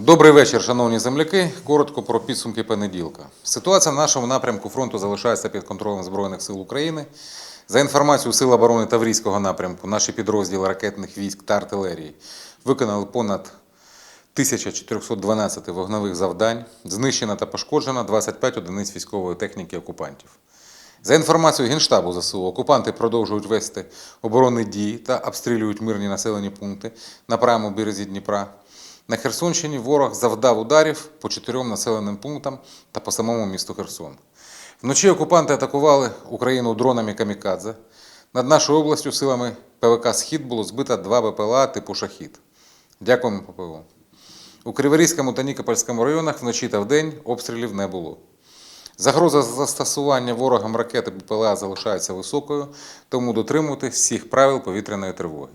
Добрий вечір, шановні земляки. Коротко про підсумки понеділка. Ситуація на нашому напрямку фронту залишається під контролем Збройних сил України. За інформацією Сил оборони Таврійського напрямку, наші підрозділи ракетних військ та артилерії виконали понад 1412 вогневих завдань, знищено та пошкоджено 25 одиниць військової техніки окупантів. За інформацією Генштабу ЗСУ, окупанти продовжують вести оборонні дії та обстрілюють мирні населені пункти на правому березі Дніпра. На Херсонщині ворог завдав ударів по чотирьом населеним пунктам та по самому місту Херсон. Вночі окупанти атакували Україну дронами камікадзе. Над нашою областю силами ПВК Схід було збито два БПЛА типу Шахід. Дякуємо ППО. У Криворізькому та Нікопольському районах вночі та вдень обстрілів не було. Загроза застосування ворогам ракети БПЛА залишається високою, тому дотримуйтесь всіх правил повітряної тривоги.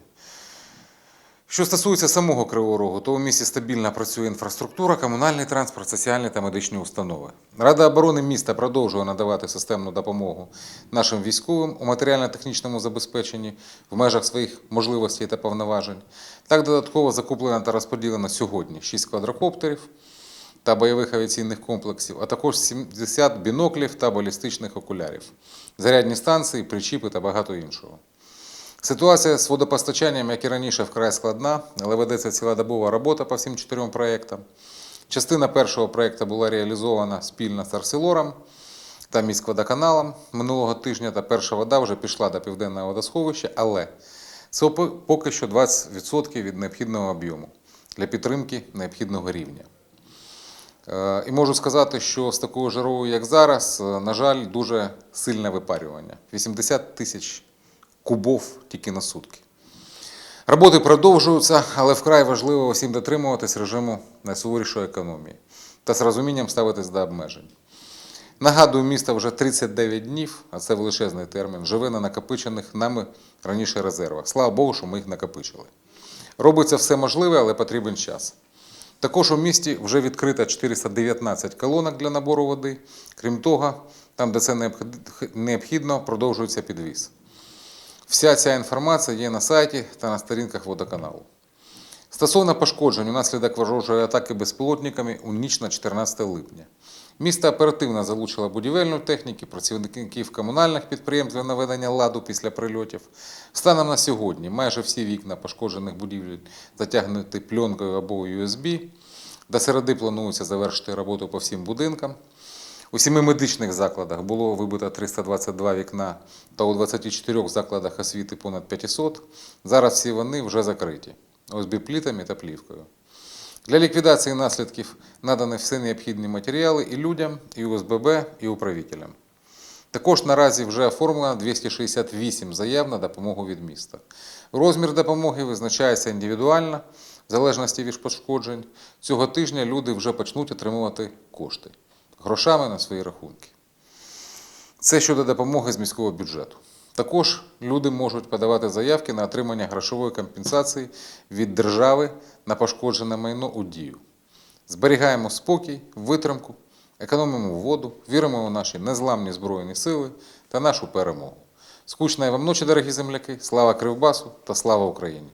Що стосується самого Кривого Рогу, то у місті стабільно працює інфраструктура, комунальний транспорт, соціальні та медичні установи. Рада оборони міста продовжує надавати системну допомогу нашим військовим у матеріально-технічному забезпеченні в межах своїх можливостей та повноважень. Так додатково закуплено та розподілено сьогодні 6 квадрокоптерів та бойових авіаційних комплексів, а також 70 біноклів та балістичних окулярів, зарядні станції, причіпи та багато іншого. Ситуація з водопостачанням, як і раніше, вкрай складна, але ведеться цілодобова робота по всім чотирьом проєктам. Частина першого проєкту була реалізована спільно з Арселором та міськводоканалом минулого тижня, та перша вода вже пішла до південного водосховища, але це поки що 20% від необхідного об'єму для підтримки необхідного рівня. Е, І можу сказати, що з такою жарою, як зараз, е, на жаль, дуже сильне випарювання. 80 тисяч кубов тільки на сутки. Роботи продовжуються, але вкрай важливо усім дотримуватись режиму найсуворішої економії та з розумінням ставитись до обмежень. Нагадую, місто вже 39 днів, а це величезний термін, живе на накопичених нами раніше резервах. Слава Богу, що ми їх накопичили. Робиться все можливе, але потрібен час. Також у місті вже відкрито 419 колонок для набору води. Крім того, там, де це необхідно, продовжується підвіз. Вся ця інформація є на сайті та на сторінках водоканалу. Стосовно пошкоджень унаслідок ворожої атаки безпілотниками у ніч на 14 липня. Місто оперативно залучило будівельну техніку, працівників комунальних підприємств для наведення ладу після прильотів. Станом на сьогодні майже всі вікна пошкоджених будівель затягнуті пленкою або USB. До середи планується завершити роботу по всім будинкам. У семи медичних закладах було вибито 322 вікна та у 24 закладах освіти понад 500. Зараз всі вони вже закриті ОСБ-плітами та плівкою. Для ліквідації наслідків надані всі необхідні матеріали і людям, і ОСББ, і управителям. Також наразі вже оформлено 268 заяв на допомогу від міста. Розмір допомоги визначається індивідуально, в залежності від пошкоджень. Цього тижня люди вже почнуть отримувати кошти грошами на свої рахунки. Це щодо допомоги з міського бюджету. Також люди можуть подавати заявки на отримання грошової компенсації від держави на пошкоджене майно у дію. Зберігаємо спокій, витримку, економимо воду, віримо у наші незламні Збройні сили та нашу перемогу. Скучної вам ночі, дорогі земляки! Слава Кривбасу та слава Україні!